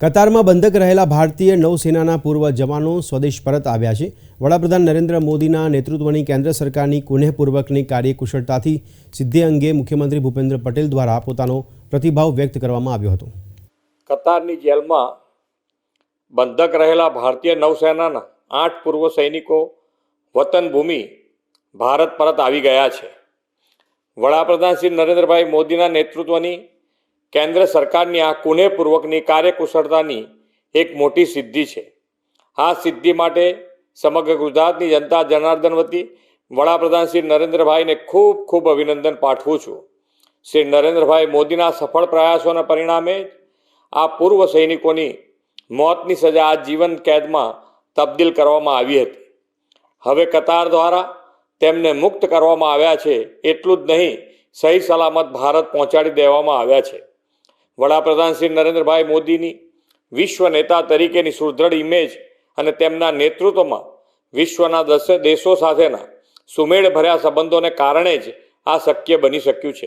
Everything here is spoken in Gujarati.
કતારમાં બંધક રહેલા ભારતીય નૌસેનાના પૂર્વ જવાનો સ્વદેશ પરત આવ્યા છે. વડાપ્રધાન નરેન્દ્ર મોદીના નેતૃત્વની કેન્દ્ર સરકારની કુનેહપૂર્વકની કાર્યકુશળતાથી સિદ્ધિ અંગે મુખ્યમંત્રી ભૂપેન્દ્ર પટેલ દ્વારા પોતાનો પ્રતિભાવ વ્યક્ત કરવામાં આવ્યો હતો. કતારની જેલમાં બંધક રહેલા ભારતીય નૌસેનાના આઠ પૂર્વ સૈનિકો વતન ભૂમિ ભારત પરત આવી ગયા છે. વડાપ્રધાન શ્રી નરેન્દ્રભાઈ મોદીના નેતૃત્વની કેન્દ્ર સરકારની આ કુનેપૂર્વકની કાર્યકુશળતાની એક મોટી સિદ્ધિ છે. આ સિદ્ધિ માટે સમગ્ર ગુજરાતની જનતા જનાર્દન વતી વડાપ્રધાન શ્રી નરેન્દ્રભાઈને ખૂબ ખૂબ અભિનંદન પાઠવું છું. શ્રી નરેન્દ્રભાઈ મોદીના સફળ પ્રયાસોના પરિણામે જ આ પૂર્વ સૈનિકોની મોતની સજા આ જીવન કેદમાં તબદીલ કરવામાં આવી હતી. હવે કતાર દ્વારા તેમને મુક્ત કરવામાં આવ્યા છે એટલું જ નહીં સહી સલામત ભારત પહોંચાડી દેવામાં આવ્યા છે. વડાપ્રધાન શ્રી નરેન્દ્રભાઈ મોદીની વિશ્વ નેતા તરીકેની સુદૃઢ ઇમેજ અને તેમના નેતૃત્વમાં વિશ્વના દસ દેશો સાથેના સુમેળ ભર્યા સંબંધોને કારણે જ આ શક્ય બની શક્યું છે.